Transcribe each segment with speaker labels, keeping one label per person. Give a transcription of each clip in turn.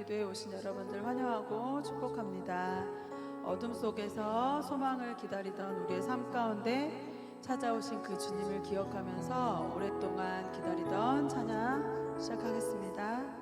Speaker 1: 기도에 오신 여러분들 환영하고 축복합니다. 어둠 속에서 소망을 기다리던 우리의 삶 가운데 찾아오신 그 주님을 기억하면서 오랫동안 기다리던 찬양 시작하겠습니다.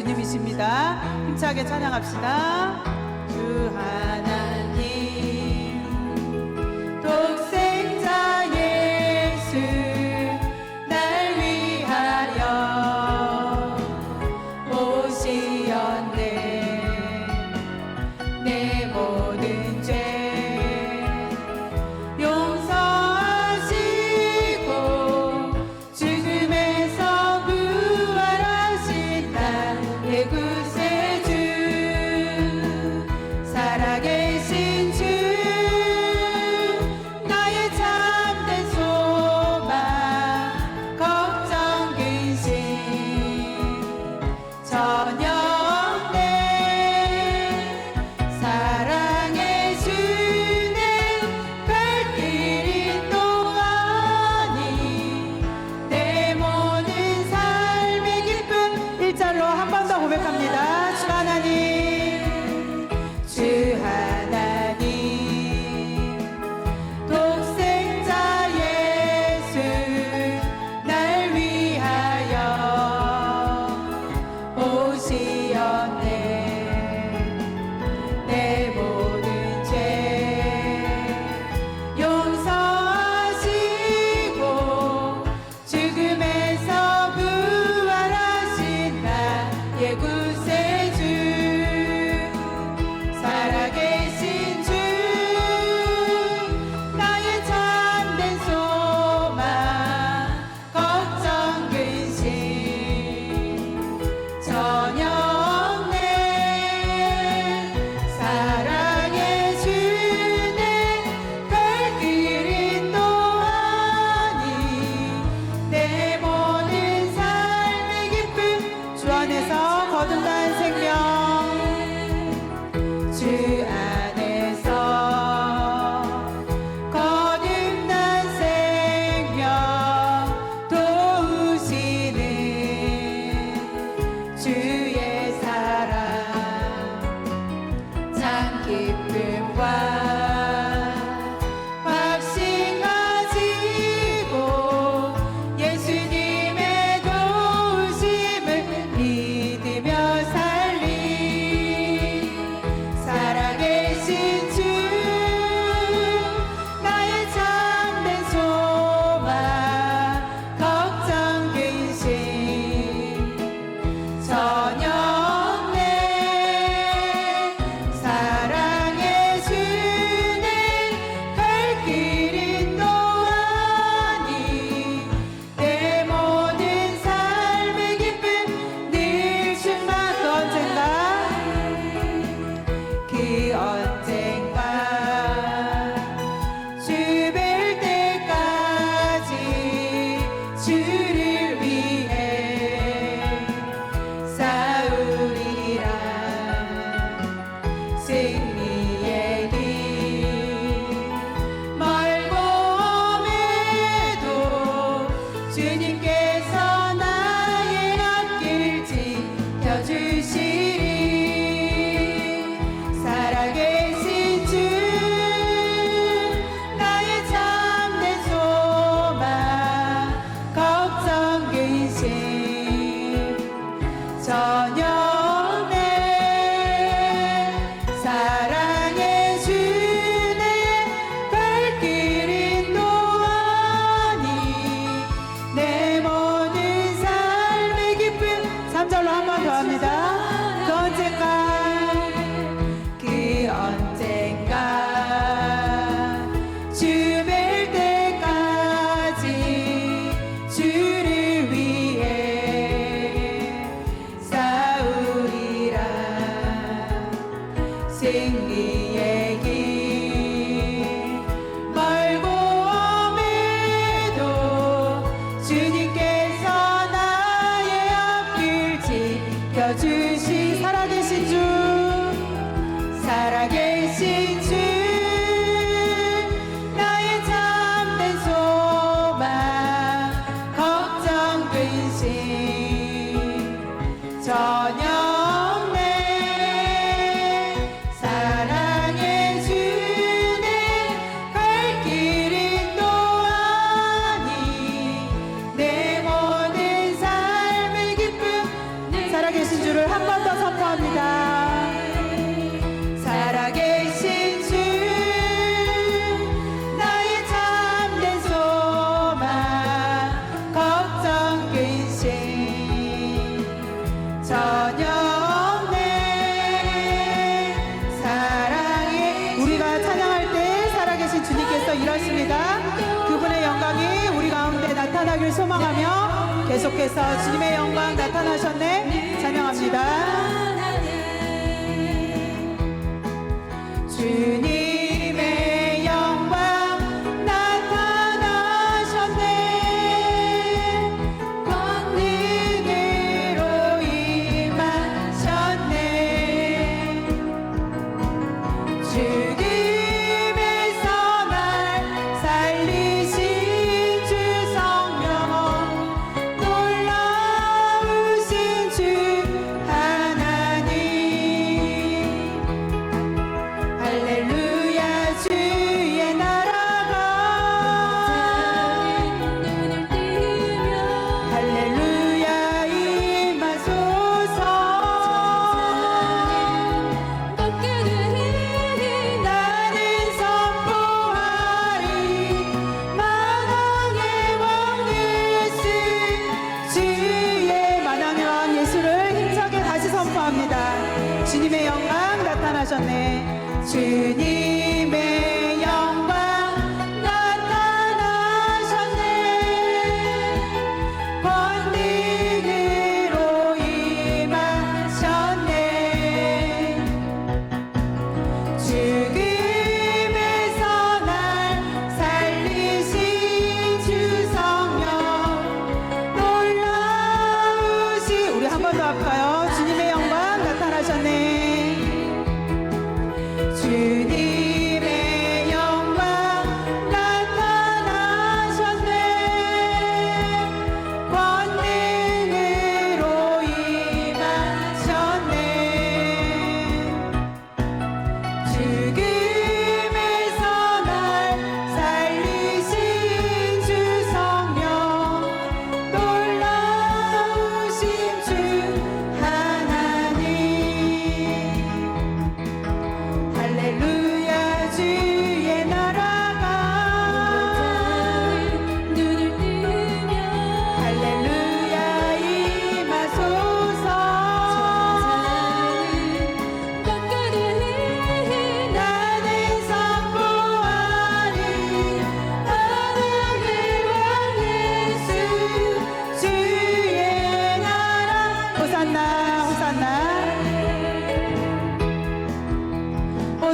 Speaker 1: 주님이십니다. 힘차게 찬양합시다. 주 하나. to 때가 그분의 영광이 우리 가운데 나타나길 소망하며 계속해서 주님의 영광 나타나셨네 찬양합니다. 주님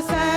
Speaker 1: sad.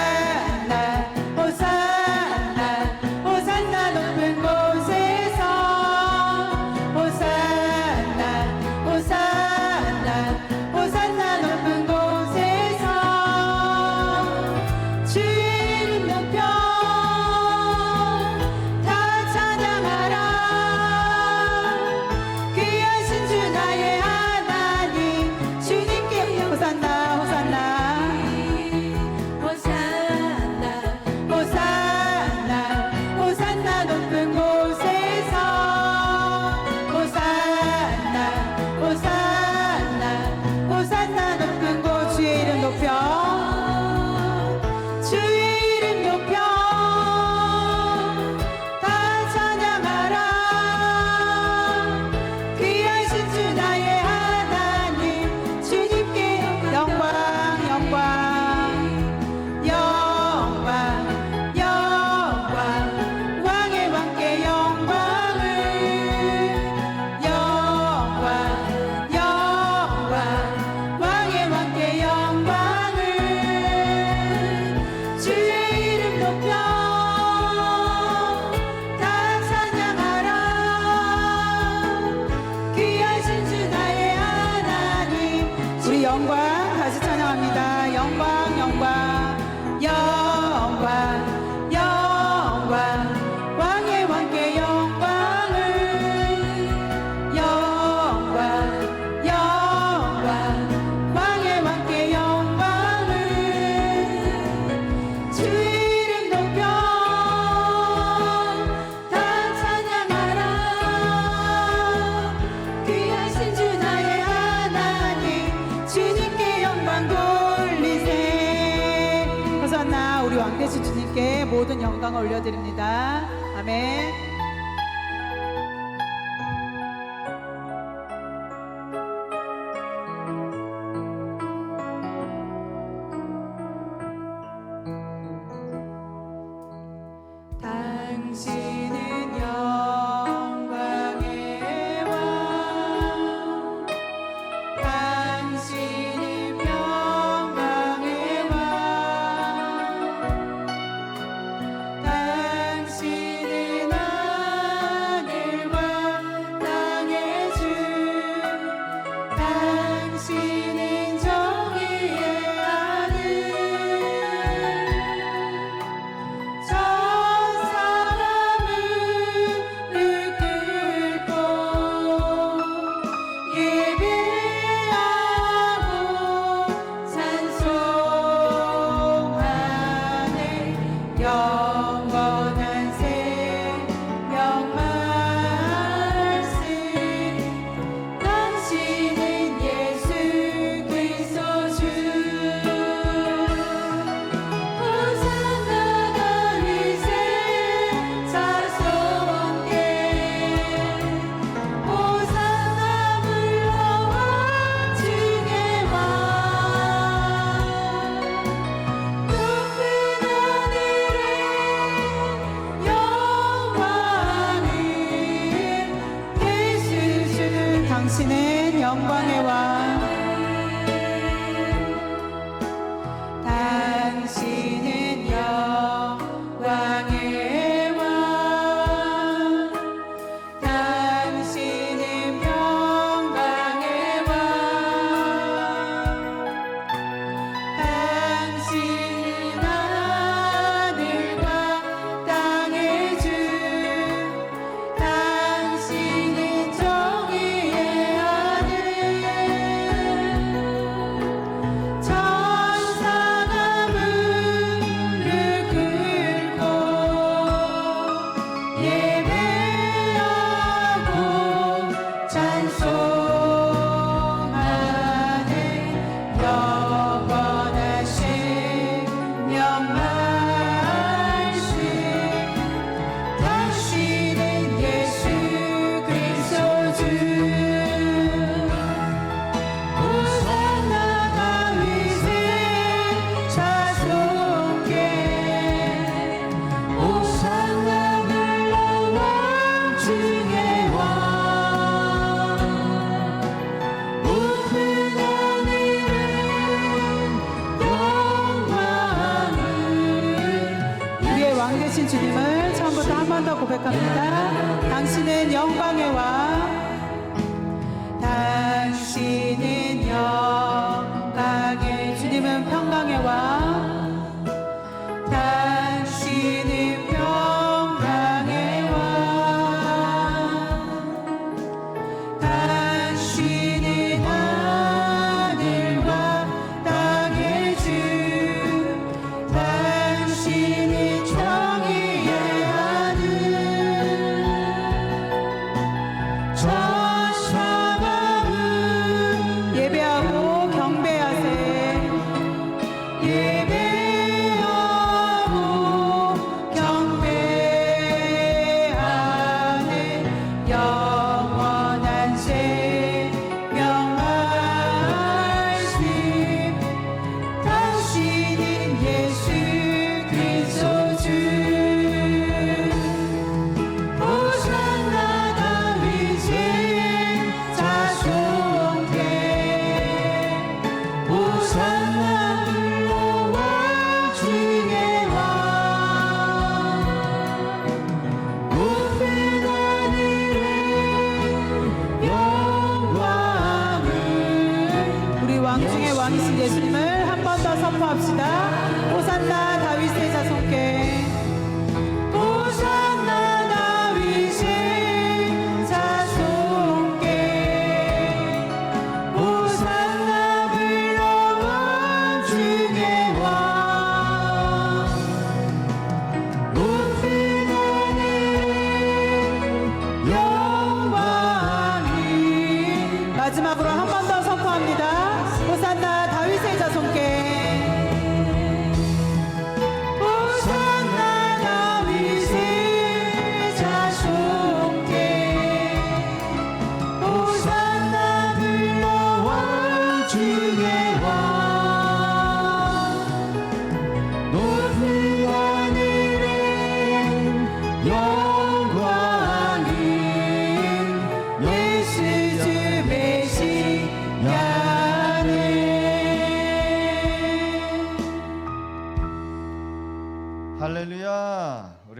Speaker 1: 왕 되신 주님께 모든 영광을 올려드립니다. 아멘.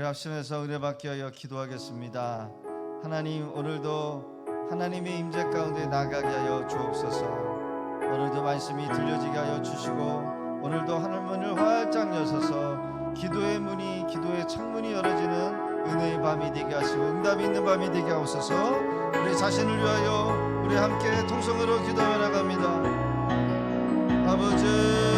Speaker 2: 합심해서 은혜 받기 하여 기도하겠습니다. 하나님 오늘도 하나님의 임재 가운데 나가게 하여 주옵소서. 오늘도 말씀이 들려지게 하여 주시고 오늘도 하늘 문을 활짝 여셔서 기도의 문이 기도의 창문이 열어지는 은혜의 밤이 되게 하시고 응답이 있는 밤이 되게 하옵소서. 우리 자신을 위하여 우리 함께 통성으로 기도해 나갑니다. 아버지